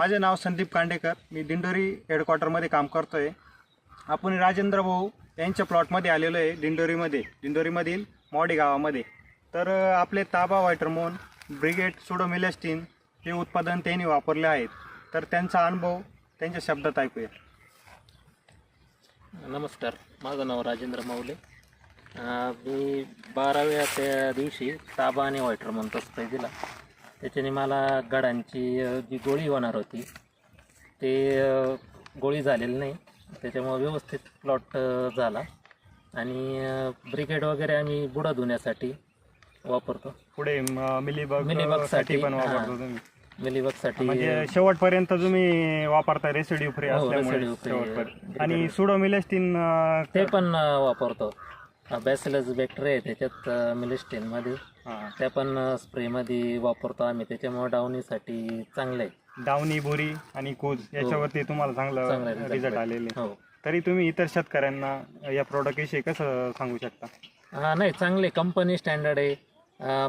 माझे नाव संदीप कांडेकर. मी दिंडोरी हेडक्वार्टरमध्ये काम करतो आहे आपण राजेंद्र भाऊ यांच्या प्लॉटमध्ये आलेलो आहे दिंडोरीमध्ये. दिंडोरीमधील मॉडी गावामध्ये. तर आपले ताबा वायटरमोन ब्रिगेड सुडोमिलेस्टीन हे उत्पादन त्यांनी वापरले आहेत. तर त्यांचा अनुभव त्यांच्या शब्दात ऐकूया. नमस्कार. माझं नाव राजेंद्र माऊले. मी बाराव्या त्या दिवशी ताबा आणि वायटरमोन तसं दिला त्याच्याने मला गडांची अं, जी गोळी होणार होती ते अं, गोळी झालेली नाही. त्याच्यामुळे व्यवस्थित प्लॉट झाला. आणि ब्रिगेड वगैरे आम्ही बुडा धुण्यासाठी वापरतो. पुढे म, मिलीबग मिलीबग अ, साठी, साठी पण. वापरतो तुम्ही. मिलीबगसाठी म्हणजे शेवटपर्यंत तुम्ही वापरता रेसिड्यू फ्री हो, असल्यामुळे residue free, शेवटपर्यंत. आणि सुडोमिलेस्टीन ते पण अं, वापरतो. बॅसिलस बॅक्टेरिया आहे. त्याच्यात मिलिस्टेनमध्ये हां. त्या पण स्प्रेमध्ये वापरतो आम्ही. त्याच्यामुळे डावणीसाठी चांगलं आहे. डावणी बोरी आणि कूज याच्यावरती तुम्हाला चांगला चांगलं result रिझल्ट. आलेले हो. तरी तुम्ही इतर शेतकऱ्यांना या प्रोडक्ट विषयी कसं सांगू शकता? हा, नाही चांगले कंपनी स्टँडर्ड आहे.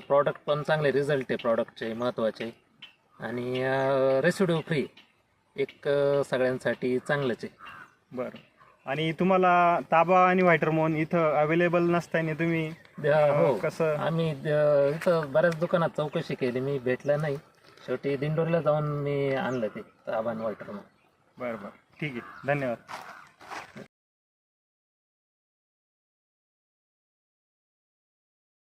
प्रॉडक्ट पण चांगले रिझल्ट आहे प्रॉडक्टचे महत्त्वाचे आणि रेसिड्यू फ्री एक अं, सगळ्यांसाठी चांगलंच आहे. बरं. आणि तुम्हाला ताबा आणि व्हायटरमोन इथं अवेलेबल नसताना तुम्ही हो. कसं? आम्ही इथं बऱ्याच दुकानात चौकशी केली मी भेटलं नाही. शेवटी दिंडोरीला जाऊन मी आणलं ते आबान वाटर बरं बरं. ठीक आहे. धन्यवाद.